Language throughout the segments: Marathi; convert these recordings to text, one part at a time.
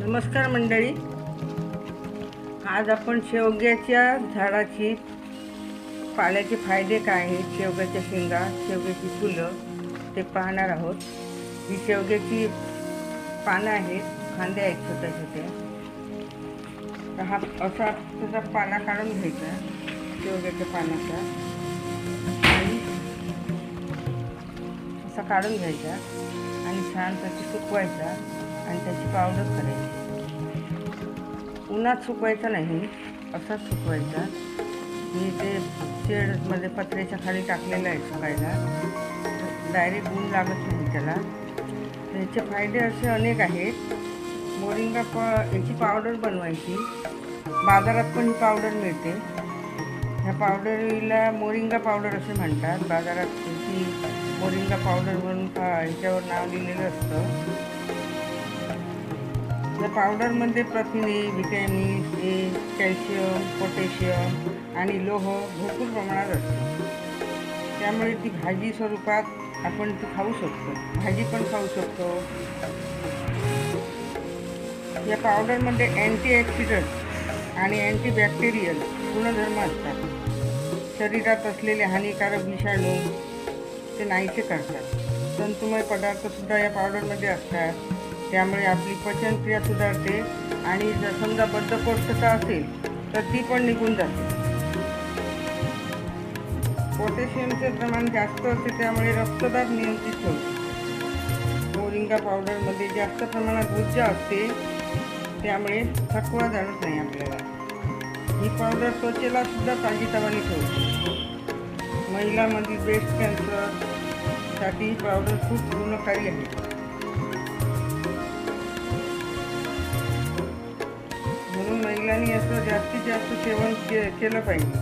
नमस्कार मंडळी. आज आपण शेवग्याच्या झाडाची पाल्याचे फायदे काय आहेत? शेवग्याच्या शेंगा शेवग्याची फुलं ते पाहणार आहोत. ही शेवग्याची पानं आहेत खांदे आहेत छोट्या छोट्या तर हा असा त्याचा पाला काढून घ्यायचा शेवग्याच्या पानाचा. आणि असा काढून घ्यायचा आणि छान त्याची सुकवायचा. आणि त्याची पावडर करायची. उन्हात सुकवायचं नाही. असाच सुकवायचा. मी ते शेडमध्ये पत्र्याच्या खाली टाकलेलं आहे सुकायला. डायरेक्ट ऊन लागत नाही त्याला. त्याचे फायदे असे अनेक आहेत. मोरिंगा प याची पावडर बनवायची. बाजारात पण ही पावडर मिळते. ह्या पावडरीला मोरिंगा पावडर असे म्हणतात. बाजारात ती मोरिंगा पावडर म्हणून ह्याच्यावर नाव लिहिलेलं असतं. या पावडरमध्ये प्रथिने व्हिटॅमिन ए कॅल्शियम पोटॅशियम आणि लोह भरपूर प्रमाणात असते. त्यामुळे ती भाजी स्वरूपात आपण ती खाऊ शकतो. भाजी पण खाऊ शकतो. या पावडरमध्ये अँटीऑक्सिडंट आणि अँटीबॅक्टेरियल गुणधर्म असतात. शरीरात असलेले हानिकारक विषाणू ते नाहीसे करतात. तंतुमय पदार्थसुद्धा या पावडरमध्ये असतात. त्यामुळे आपली पचनक्रिया सुधारते आणि जर समजा बद्धकोष्ठता असेल तर ती पण निघून जाते. पोटॅशियमचे प्रमाण जास्त असते त्यामुळे रक्तदाब नियंत्रित होतो. मोरिंगा पावडरमध्ये जास्त प्रमाणात ऊर्जा असते त्यामुळे थकवा जाणत नाही आपल्याला. ही पावडर त्वचेला सुद्धा ताजीतवानी ठेवते. महिलांमधील ब्रेस्ट कॅन्सरसाठी ही पावडर खूप गुणकारी आहे. म्हणून याचं जास्तीत जास्त सेवन के केलं पाहिजे.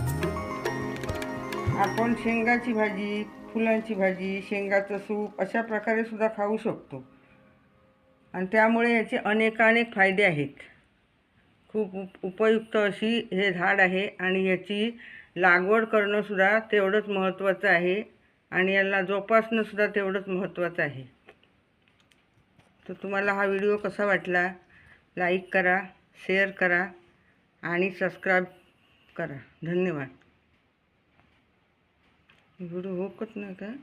आपण शेंगाची भाजी फुलांची भाजी शेंगाचं सूप अशा प्रकारे सुद्धा खाऊ शकतो. आणि त्यामुळे याचे अनेकानेक फायदे आहेत. खूप उप उपयुक्त अशी हे झाड आहे आणि याची लागवड करणंसुद्धा तेवढंच महत्त्वाचं आहे आणि याला जोपासणंसुद्धा तेवढंच महत्त्वाचं आहे. तर तुम्हाला हा व्हिडिओ कसा वाटला? लाईक करा शेअर करा. आणि सबस्क्राईब करा. धन्यवाद. व्हिडिओ होकत नाही का?